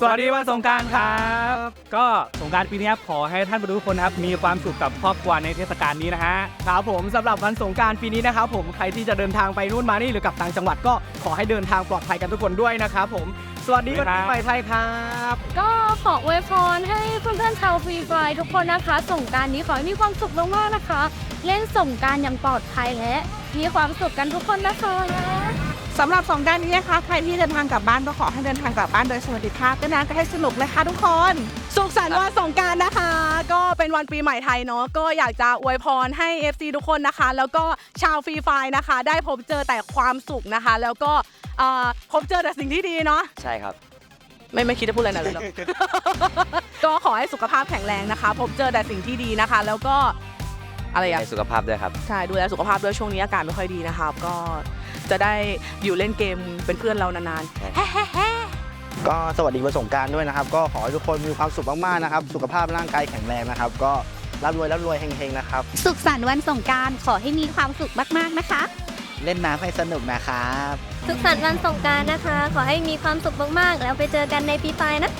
สวัสดีวันสงกรารครับ ก็สงกรารปีนี้ครับขอให้ท่านผู้ชมทุกคนนะครับมีความสุขกับครอบครัวในเทศกาลนี้นะฮะครับผมสำหรับวันสงกรารปีนี้นะครับผมใครที่จะเดินทางไปนู่นมานี่หรือกลับต่างจังหวัดก็ขอให้เดินทางปลอดภัยกันทุกคนด้วยนะครับผมสวัสดีวันปีใหม่ไทยครับ ก็ขออวยพรให้เพื่อนๆชาวฟรีไฟทุกคนนะคะสงกรารนี้ขอให้มีความสุขมากๆนะคะ เล่นสงกรารอย่างปลอดภัยและมีความสุขกันทุกคนนะคะ สำหรับสงกรารนี้นะคะ ใครที่เดินทางกลับบ้านก็ขอให้เดินทางกลับบ้านโดยสวัสดิภาพด้วยนะก็ให้สนุกเลยค่ะทุกคน สุขสันต์วันสงกรารนะคะ ก็เป็นวันปีใหม่ไทยเนาะก็อยากจะอวยพรให้ FC ทุกคนนะคะ แล้วก็ชาวฟรีไฟนะคะ ได้พบเจอแต่ความสุขนะคะ แล้วก็เอ่อพบเจอแต่สิ่งที่ดีเนาะ ใช่ครับ ไม่ไม่คิดจะพูดอะไรนะเลยหรอกก็ขอให้สุขภาพแข็งแรงนะคะ พบเจอแต่สิ่งที่ดีนะคะ แล้วก็อะไรอะในสุขภาพด้วยครับ ใช่ดูแลสุขภาพด้วยช่วงนี้อากาศไม่ค่อยดีนะครับ ก็ จะได้อยู่เล่นเกมเป็นเพื่อนเรานานก็สวัสดีวันสงกรารด้วยนะครับ ก็ขอให้ทุกคนมีความสุขมากๆนะครับ สุขภาพร่างกายแข็งแรงนะครับ ก็ร่ำรวยร่ำรวยเฮงๆนะครับ สุขสันต์วันสงกรารขอให้มีความสุขมากๆนะคะ เล่นน้ำให้สนุกนะครับ สุขสันต์วันสงกรารนะคะ ขอให้มีความสุขมากๆ แล้วไปเจอกันในปีไฟนะ